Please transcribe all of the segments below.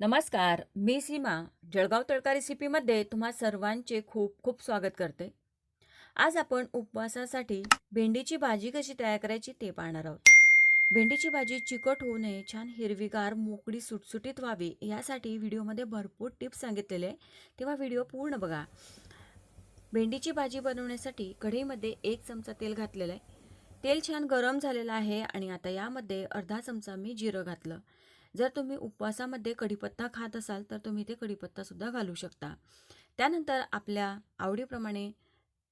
नमस्कार मी सीमा जळगाव तडका रेसिपीमध्ये तुम्हा सर्वांचे खूप खूप स्वागत करते. आज आपण उपवासासाठी भेंडीची भाजी कशी तयार करायची ते पाहणार आहोत. भेंडीची भाजी चिकट होऊ नये छान हिरवीगार मोकळी सुटसुटीत व्हावी यासाठी व्हिडिओमध्ये भरपूर टिप्स सांगितलेले आहे. तेव्हा व्हिडिओ पूर्ण बघा. भेंडीची भाजी बनवण्यासाठी कढईमध्ये एक चमचा तेल घातलेलं आहे. तेल छान गरम झालेलं आहे आणि आता यामध्ये अर्धा चमचा मी जिरं घातलं. जर तुम्ही उपवासामध्ये कढीपत्ता खात असाल तर तुम्ही इथे कढीपत्तासुद्धा घालू शकता. त्यानंतर आपल्या आवडीप्रमाणे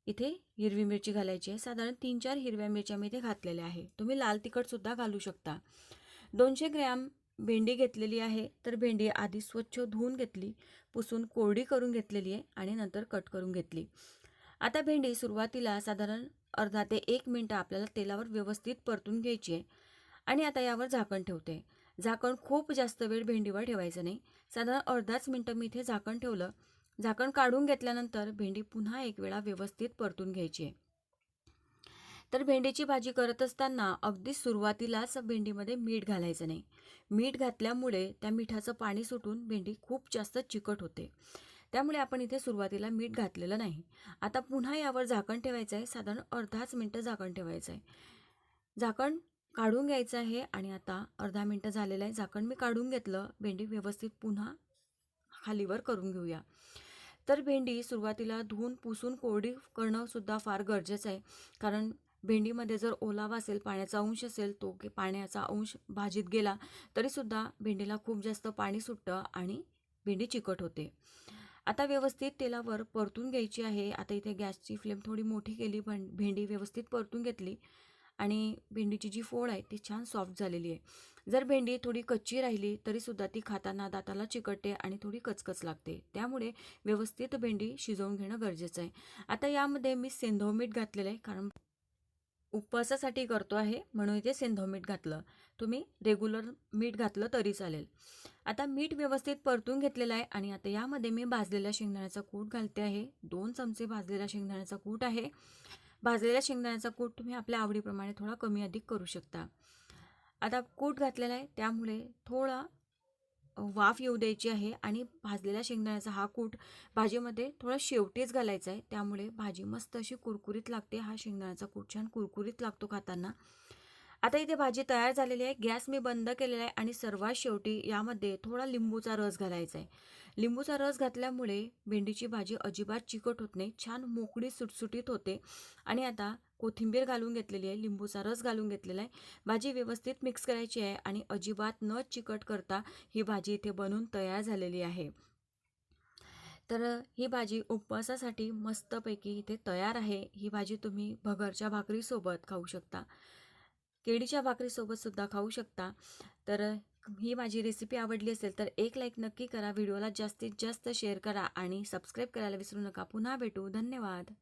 इथे हिरवी मिरची घालायची आहे. साधारण तीन चार हिरव्या मिरच्या मी इथे घातलेल्या आहे. तुम्ही लाल तिखटसुद्धा घालू शकता. दोनशे ग्रॅम भेंडी घेतलेली आहे. तर भेंडी आधी स्वच्छ धुवून घेतली पुसून कोरडी करून घेतलेली आहे आणि नंतर कट करून घेतली. आता भेंडी सुरुवातीला साधारण अर्धा ते एक मिनटं आपल्याला तेलावर व्यवस्थित परतून घ्यायची आहे आणि आता यावर झाकण ठेवते. झाकण खूप जास्त वेळ भेंडीवर ठेवायचं नाही. साधारण अर्धाच मिनटं मी इथे झाकण ठेवलं. झाकण काढून घेतल्यानंतर भेंडी पुन्हा एक वेळा व्यवस्थित परतून घ्यायची आहे. तर भेंडीची भाजी करत असताना अगदी सुरुवातीलाच भेंडीमध्ये मीठ घालायचं नाही. मीठ घातल्यामुळे त्या मिठाचं पाणी सुटून भेंडी खूप जास्त चिकट होते. त्यामुळे आपण इथे सुरुवातीला मीठ घातलेलं नाही. आता पुन्हा यावर झाकण ठेवायचं आहे. साधारण अर्धाच मिनटं झाकण ठेवायचं आहे. झाकण काढून घ्यायचं आहे आणि आता अर्धा मिनटं झालेलं आहे. झाकण मी काढून घेतलं. भेंडी व्यवस्थित पुन्हा खालीवर करून घेऊया. तर भेंडी सुरुवातीला धुवून पुसून कोरडी करणंसुद्धा फार गरजेचं आहे. कारण भेंडीमध्ये जर ओलावा असेल पाण्याचा अंश असेल तो की पाण्याचा अंश भाजीत गेला तरीसुद्धा भेंडीला खूप जास्त पाणी सुटतं आणि भेंडी चिकट होते. आता व्यवस्थित तेलावर परतून घ्यायची आहे. आता इथे गॅसची फ्लेम थोडी मोठी केली पण भेंडी व्यवस्थित परतून घेतली. आणि भेंडीची जी फोड आहे ती छान सॉफ्ट झालेली आहे. जर भेंडी थोडी कच्ची राहिली तरीसुद्धा ती खाताना दाताला चिकटते आणि थोडी कचकच लागते. त्यामुळे व्यवस्थित भेंडी शिजवून घेणं गरजेचं आहे. आता यामध्ये मी सेंधव मीठ घातलेलं आहे कारण उपवासासाठी करतो आहे म्हणून इथे सेंधव मीठ घातलं. तुम्ही रेग्युलर मीठ घातलं तरी चालेल. आता मीठ व्यवस्थित परतून घेतलेलं आहे आणि आता यामध्ये मी भाजलेल्या शेंगदाण्याचा कूट घालते आहे. दोन चमचे भाजलेला शेंगदाण्याचा कूट आहे. भाजलेल्या शेंगदाण्याचा कूट तुम्ही आपल्या आवडीप्रमाणे थोडा कमी अधिक करू शकता. आता कूट घातलेला आहे त्यामुळे थोडा वाफ येऊ द्यायची आहे आणि भाजलेल्या शेंगदाण्याचा हा कूट भाजीमध्ये थोडा शेवटीच घालायचा आहे. त्यामुळे भाजी मस्त अशी कुरकुरीत लागते. हा शेंगदाण्याचा कूट छान कुरकुरीत लागतो खाताना. आता इथे भाजी तयार झालेली आहे. गॅस मी बंद केलेला आहे आणि सर्वात शेवटी यामध्ये थोडा लिंबूचा रस घालायचा आहे. लिंबूचा रस घातल्यामुळे भेंडीची भाजी अजिबात चिकट होत नाही. छान मोकळी सुटसुटीत होते. आणि आता कोथिंबीर घालून घेतलेली आहे. लिंबूचा रस घालून घेतलेला आहे. भाजी व्यवस्थित मिक्स करायची आहे आणि अजिबात न चिकट करता ही भाजी इथे बनून तयार झालेली आहे. तर ही भाजी उपवासासाठी मस्तपैकी इथे तयार आहे. ही भाजी तुम्ही भगरच्या भाकरीसोबत खाऊ शकता. केळीच्या भाकरीसोबत सुद्धा खाऊ शकता. तर ही माझी रेसिपी आवडली असेल तर एक लाईक नक्की करा. व्हिडिओला जास्तीत जास्त शेअर करा आणि सबस्क्राईब करायला विसरू नका. पुन्हा भेटू. धन्यवाद.